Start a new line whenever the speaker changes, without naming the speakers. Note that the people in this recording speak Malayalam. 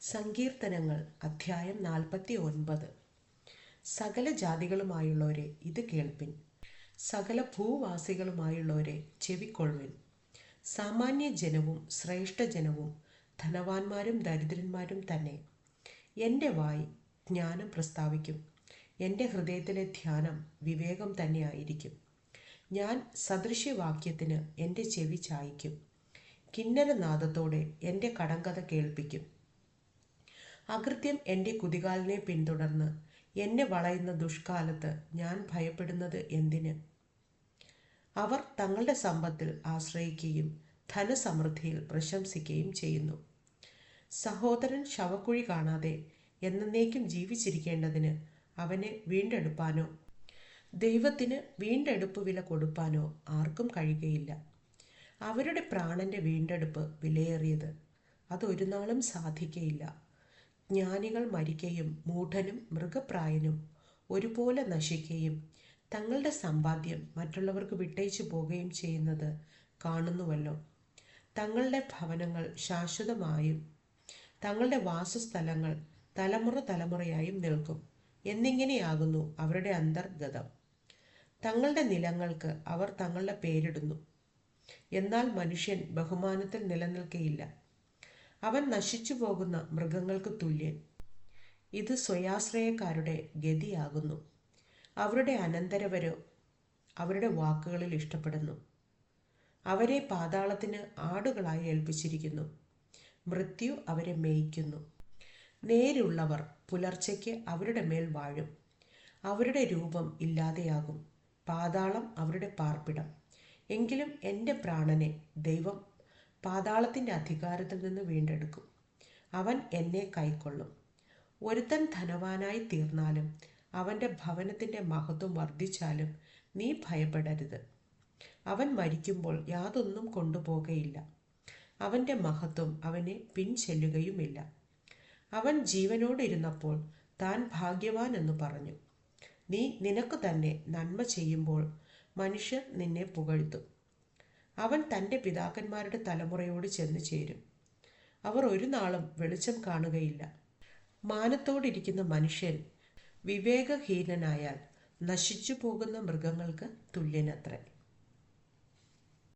സങ്കീർത്തനങ്ങൾ അധ്യായം നാൽപ്പത്തി ഒൻപത് സകല ജാതികളുമായുള്ളവരെ ഇത് കേൾപ്പിൻ. സകല ഭൂവാസികളുമായുള്ളവരെ ചെവിക്കൊള്ളുവിൻ. സാമാന്യ ജനവും ശ്രേഷ്ഠ ജനവും ധനവാന്മാരും ദരിദ്രന്മാരും തന്നെ. എന്റെ വായി ജ്ഞാനം പ്രസ്താവിക്കും. എന്റെ ഹൃദയത്തിലെ ധ്യാനം വിവേകം തന്നെയായിരിക്കും ഞാൻ സദൃശ്യവാക്യത്തിന് എന്റെ ചെവി ചായ്ക്കും. കിന്നരനാദത്തോടെ എന്റെ കടങ്കഥ കേൾപ്പിക്കും. അകൃത്യം എന്റെ കുതികാലിനെ പിന്തുടർന്ന് എന്നെ വളയുന്ന ദുഷ്കാലത്ത് ഞാൻ ഭയപ്പെടുന്നത് എന്തിന്? അവർ തങ്ങളുടെ സമ്പത്തിൽ ആശ്രയിക്കുകയും ധനസമൃദ്ധിയിൽ പ്രശംസിക്കുകയും ചെയ്യുന്നു. സഹോദരൻ ശവക്കുഴി കാണാതെ എന്നേക്കും ജീവിച്ചിരിക്കേണ്ടതിന് അവനെ വീണ്ടെടുപ്പാനോ ദൈവത്തിന് വീണ്ടെടുപ്പ് വില കൊടുപ്പാനോ ആർക്കും കഴിയുകയില്ല. അവരുടെ പ്രാണന്റെ വീണ്ടെടുപ്പ് വിലയേറിയത് അതൊരു നാളും സാധിക്കയില്ല. ജ്ഞാനികൾ മരിക്കുകയും മൂഢനും മൃഗപ്രായനും ഒരുപോലെ നശിക്കുകയും തങ്ങളുടെ സമ്പാദ്യം മറ്റുള്ളവർക്ക് വിട്ടയച്ചു പോവുകയും ചെയ്യുന്നത് കാണുന്നുവല്ലോ. തങ്ങളുടെ ഭവനങ്ങൾ ശാശ്വതമായും തങ്ങളുടെ വാസസ്ഥലങ്ങൾ തലമുറ തലമുറയായും നിൽക്കും. എന്നിങ്ങനെയാകുന്നു അവരുടെ അന്തർഗതം. തങ്ങളുടെ നിലങ്ങൾക്ക് അവർ തങ്ങളുടെ പേരിടുന്നു. എന്നാൽ മനുഷ്യൻ ബഹുമാനത്തിൽ നിലനിൽക്കയില്ല. അവൻ നശിച്ചു പോകുന്ന മൃഗങ്ങൾക്ക് തുല്യൻ. ഇത് സ്വയാശ്രയക്കാരുടെ ഗതിയാകുന്നു. അവരുടെ അനന്തരവരോ അവരുടെ വാക്കുകളിൽ ഇഷ്ടപ്പെടുന്നു. അവരെ പാതാളത്തിന് ആടുകളായി ഏൽപ്പിച്ചിരിക്കുന്നു. മൃത്യു അവരെ മേയ്ക്കുന്നു. നേരുള്ളവർ പുലർച്ചയ്ക്ക് അവരുടെ മേൽ വാഴും. അവരുടെ രൂപം ഇല്ലാതെയാകും. പാതാളം അവരുടെ പാർപ്പിടം. എങ്കിലും എന്റെ പ്രാണനെ ദൈവം പാതാളത്തിന്റെ അധികാരത്തിൽ നിന്ന് വീണ്ടെടുക്കും. അവൻ എന്നെ കൈക്കൊള്ളും. ഒരുത്തൻ ധനവാനായി തീർന്നാലും അവന്റെ ഭവനത്തിന്റെ മഹത്വം വർദ്ധിച്ചാലും നീ ഭയപ്പെടരുത്. അവൻ മരിക്കുമ്പോൾ യാതൊന്നും കൊണ്ടുപോകയില്ല. അവന്റെ മഹത്വം അവനെ പിൻചെല്ലുകയുമില്ല. അവൻ ജീവനോടിരുന്നപ്പോൾ താൻ ഭാഗ്യവാൻ എന്ന് പറഞ്ഞു. നീ നിനക്ക് തന്നെ നന്മ ചെയ്യുമ്പോൾ മനുഷ്യർ നിന്നെ പുകഴ്ത്തും. അവൻ തന്റെ പിതാക്കന്മാരുടെ തലമുറയോട് ചെന്ന് ചേരും. അവർ ഒരു നാളും വെളിച്ചം കാണുകയില്ല. മാനത്തോടിരിക്കുന്ന മനുഷ്യൻ വിവേകഹീനനായാൽ നശിച്ചു പോകുന്ന മൃഗങ്ങൾക്ക് തുല്യനത്രേ